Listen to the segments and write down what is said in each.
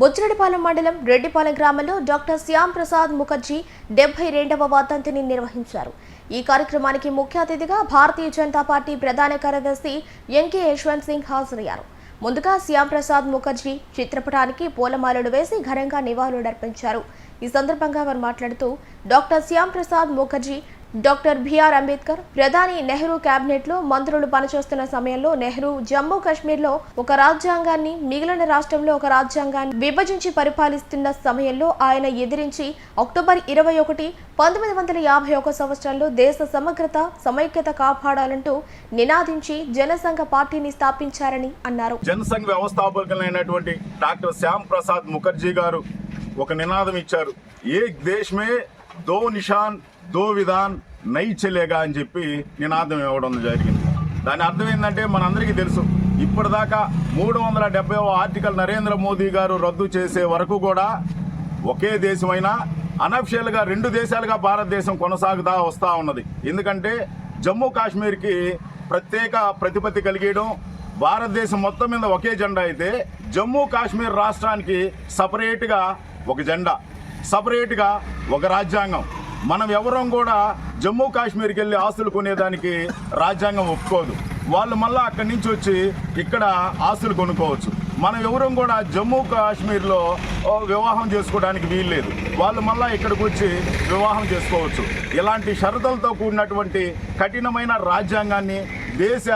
బుచ్చిరెడ్డిపాలెం మండలం రెడ్డిపాలెం గ్రామంలో డాక్టర్ శ్యామ్ ప్రసాద్ ముఖర్జీ డెబ్బై రెండవ వర్ధంతిని నిర్వహించారు. ఈ కార్యక్రమానికి ముఖ్య అతిథిగా భారతీయ జనతా పార్టీ ప్రధాన కార్యదర్శి ఎంకే యశ్వంత్ సింగ్ హాజరయ్యారు. ముందుగా శ్యామ్ ప్రసాద్ ముఖర్జీ చిత్రపటానికి పూలమాలలు వేసి ఘనంగా నివాళులర్పించారు. ఈ సందర్భంగా వారు మాట్లాడుతూ doctor Shyam Prasad Mukherjee doctor BR Ambedkar ప్రధాని నెహ్రూ కేబినెట్లో మంత్రులు పనిచేస్తున్న సమయంలో నెహ్రూ జమ్మూ కాశ్మీర్లో ఒక రాజ్యాంగాన్ని మిగిలిన రాష్ట్రంలో ఒక రాజ్యాంగాన్ని విభజించి పరిపాలిస్తున్న సమయంలో ఆయన ఎదిరించి అక్టోబర్ ఇరవై ఒకటి పంతొమ్మిది వందల యాభై ఒక సంవత్సరంలో దేశ సమగ్రత సమైక్యత కాపాడాలంటూ నినాదించి జనసంఘ పార్టీని స్థాపించారని అన్నారు. జనసంఘ వ్యవస్థాపకులైనటువంటి డాక్టర్ శ్యామ్ ప్రసాద్ ముఖర్జీ గారు ఒక నినాదం ఇచ్చారు. ఏ దేశ్ మే దో నిషాన్ దో విధాన్ నైచలేగా అని చెప్పి నినాదం ఇవ్వడం జరిగింది. దాని అర్థం ఏంటంటే మనందరికీ తెలుసు ఇప్పటిదాకా మూడు వందల డెబ్బై ఆర్టికల్ నరేంద్ర మోదీ గారు రద్దు చేసే వరకు కూడా ఒకే దేశమైనా అనఫిషియల్గా రెండు దేశాలుగా భారతదేశం కొనసాగుతా వస్తూ ఉన్నది. ఎందుకంటే జమ్మూ కాశ్మీర్కి ప్రత్యేక ప్రతిపత్తి కలిగేయడం భారతదేశం మొత్తం మీద ఒకే జెండా అయితే జమ్మూ కాశ్మీర్ రాష్ట్రానికి సపరేట్గా ఒక జెండా. సపరేట్గా ఒక రాజ్యాంగం. మనం ఎవరం కూడా జమ్మూ కాశ్మీర్కి వెళ్ళి ఆస్తులు కొనేదానికి రాజ్యాంగం ఒప్పుకోదు. వాళ్ళు మళ్ళీ అక్కడి నుంచి వచ్చి ఇక్కడ ఆస్తులు కొనుక్కోవచ్చు. మనం ఎవరం కూడా జమ్మూ కాశ్మీర్లో వివాహం చేసుకోవడానికి వీల్లేదు. వాళ్ళు మళ్ళీ ఇక్కడికి వచ్చి వివాహం చేసుకోవచ్చు. ఇలాంటి షరతులతో కూడినటువంటి కఠినమైన రాజ్యాంగాన్ని దేశ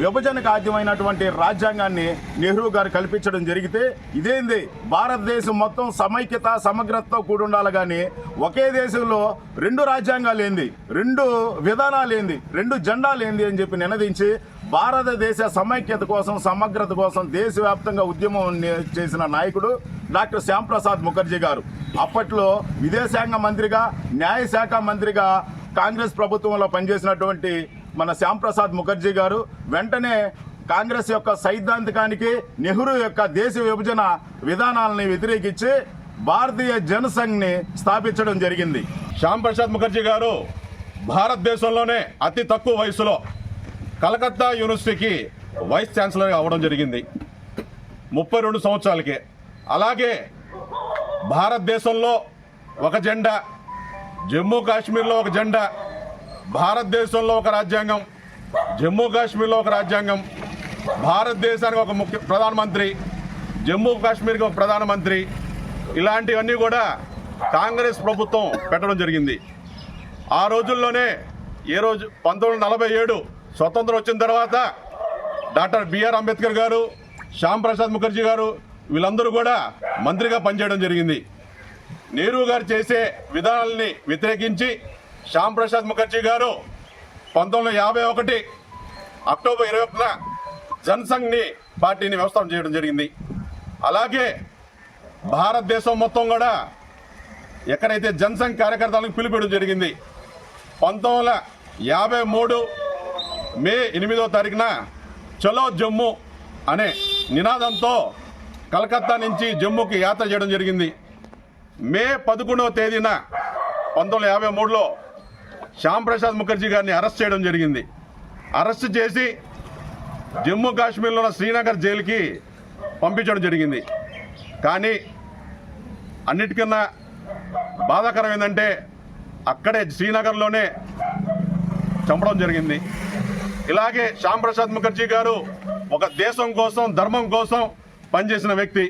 విభజనకు ఆద్యమైనటువంటి రాజ్యాంగాన్ని నెహ్రూ గారు కల్పించడం జరిగితే ఇదేంది? భారతదేశం మొత్తం సమైక్యత సమగ్రతతో కూడి ఉండాలి కానీ ఒకే దేశంలో రెండు రాజ్యాంగాలు ఏంది రెండు విధానాలు ఏంది రెండు జెండాలు ఏంది అని చెప్పి నినదించి భారతదేశ సమైక్యత కోసం సమగ్రత కోసం దేశవ్యాప్తంగా ఉద్యమం చేసిన నాయకుడు డాక్టర్ శ్యాంప్రసాద్ ముఖర్జీ గారు. అప్పట్లో విదేశాంగ మంత్రిగా న్యాయశాఖ మంత్రిగా కాంగ్రెస్ ప్రభుత్వంలో పనిచేసినటువంటి మన శ్యాంప్రసాద్ ముఖర్జీ గారు వెంటనే కాంగ్రెస్ యొక్క సైద్ధాంతికానికి నెహ్రూ యొక్క దేశ విభజన విధానాలని వ్యతిరేకించి భారతీయ జనసంఘ్ని స్థాపించడం జరిగింది. శ్యామ్ ప్రసాద్ ముఖర్జీ గారు భారతదేశంలోనే అతి తక్కువ వయసులో కలకత్తా యూనివర్సిటీకి వైస్ ఛాన్సలర్ అవ్వడం జరిగింది. ముప్పై రెండు సంవత్సరాలకే. అలాగే భారతదేశంలో ఒక జెండా జమ్మూ కాశ్మీర్లో ఒక జెండా భారతదేశంలో ఒక రాజ్యాంగం జమ్మూ కాశ్మీర్లో ఒక రాజ్యాంగం భారతదేశానికి ఒక ముఖ్య ప్రధానమంత్రి జమ్మూ కాశ్మీర్కి ఒక ప్రధానమంత్రి ఇలాంటివన్నీ కూడా కాంగ్రెస్ ప్రభుత్వం పెట్టడం జరిగింది. ఆ రోజుల్లోనే ఏ రోజు పంతొమ్మిది నలభై ఏడు స్వతంత్రం వచ్చిన తర్వాత డాక్టర్ బిఆర్ అంబేద్కర్ గారు శ్యామ్ ప్రసాద్ ముఖర్జీ గారు వీళ్ళందరూ కూడా మంత్రిగా పనిచేయడం జరిగింది. నెహ్రూ గారు చేసే విధానాలని వ్యతిరేకించి శ్యామ్ ప్రసాద్ ముఖర్జీ గారు పంతొమ్మిది యాభై ఒకటి అక్టోబర్ ఇరవై ఒకటిన జనసంఘ్ని పార్టీని వ్యవస్థాపన చేయడం జరిగింది. అలాగే భారతదేశం మొత్తం కూడా ఎక్కడైతే జన్సంఘ్ కార్యకర్తలకు పిలిపించడం జరిగింది పంతొమ్మిది యాభై మూడు మే ఎనిమిదో తారీఖున చలో జమ్మూ అనే నినాదంతో కలకత్తా నుంచి జమ్మూకి యాత్ర చేయడం జరిగింది. మే పదకొండవ తేదీన పంతొమ్మిది యాభై మూడులో శ్యామ్ ప్రసాద్ ముఖర్జీ గారిని అరెస్ట్ చేయడం జరిగింది. అరెస్ట్ చేసి జమ్మూ కాశ్మీర్లో ఉన్న శ్రీనగర్ జైలుకి పంపించడం జరిగింది. కానీ అన్నిటికన్నా బాధాకరం ఏంటంటే అక్కడే శ్రీనగర్లోనే చంపడం జరిగింది. ఇలాగే శ్యామ్ ప్రసాద్ ముఖర్జీ గారు ఒక దేశం కోసం ధర్మం కోసం పనిచేసిన వ్యక్తి.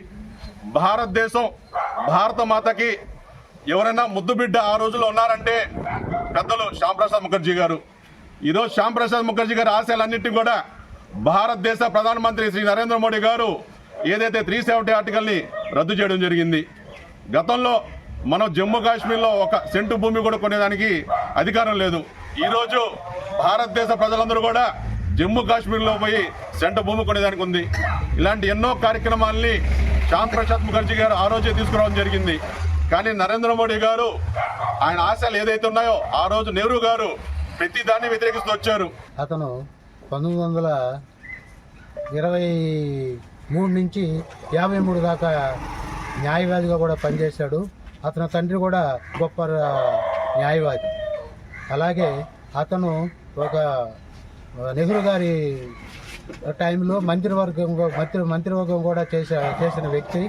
భారతదేశం భారత మాతకి ఎవరైనా ముద్దుబిడ్డ ఆ రోజుల్లో ఉన్నారంటే పెద్దలు శ్యాంప్రసాద్ ముఖర్జీ గారు. ఈరోజు శ్యాంప్రసాద్ ముఖర్జీ గారి ఆశయాలన్నింటినీ కూడా భారతదేశ ప్రధానమంత్రి శ్రీ నరేంద్ర మోడీ గారు ఏదైతే త్రీ సెవెంటీ ఆర్టికల్ని రద్దు చేయడం జరిగింది గతంలో మనం జమ్మూ కాశ్మీర్లో ఒక సెంటు భూమి కూడా కొనేదానికి అధికారం లేదు. ఈరోజు భారతదేశ ప్రజలందరూ కూడా జమ్మూ కాశ్మీర్లో పోయి సెంటు భూమి కొనేదానికి ఉంది. ఇలాంటి ఎన్నో కార్యక్రమాల్ని శ్యామ్ ప్రసాద్ ముఖర్జీ గారు ఆ రోజే తీసుకురావడం జరిగింది. కానీ నరేంద్ర మోడీ గారు ఆయన ఆశలు ఏదైతే ఉన్నాయో ఆ రోజు నెహ్రూ గారు ప్రతి దాన్ని వ్యతిరేకిస్తూ వచ్చారు. అతను పంతొమ్మిది వందల ఇరవై మూడు నుంచి యాభై మూడు దాకా న్యాయవాదిగా కూడా పనిచేశాడు. అతని తండ్రి కూడా గొప్ప న్యాయవాది. అలాగే అతను ఒక నెహ్రూ గారి టైంలో మంత్రివర్గం మంత్రి మంత్రివర్గం కూడా చేసే చేసిన వ్యక్తి.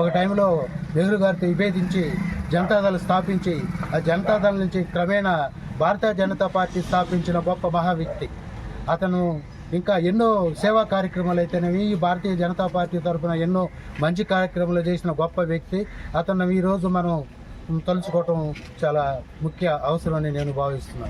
ఒక టైంలో నెహ్రూ గారితో విభేదించి జనతాదళ స్థాపించి ఆ జనతాదళ నుంచి క్రమేణా భారతీయ జనతా పార్టీ స్థాపించిన గొప్ప మహా వ్యక్తి అతను ఇంకా ఎన్నో సేవా కార్యక్రమాలు అయితేనేవి ఈ భారతీయ జనతా పార్టీ తరఫున ఎన్నో మంచి కార్యక్రమాలు చేసిన గొప్ప వ్యక్తి. అతను ఈరోజు మనం తలుచుకోవటం చాలా ముఖ్య అవసరం అని నేను భావిస్తున్నాను.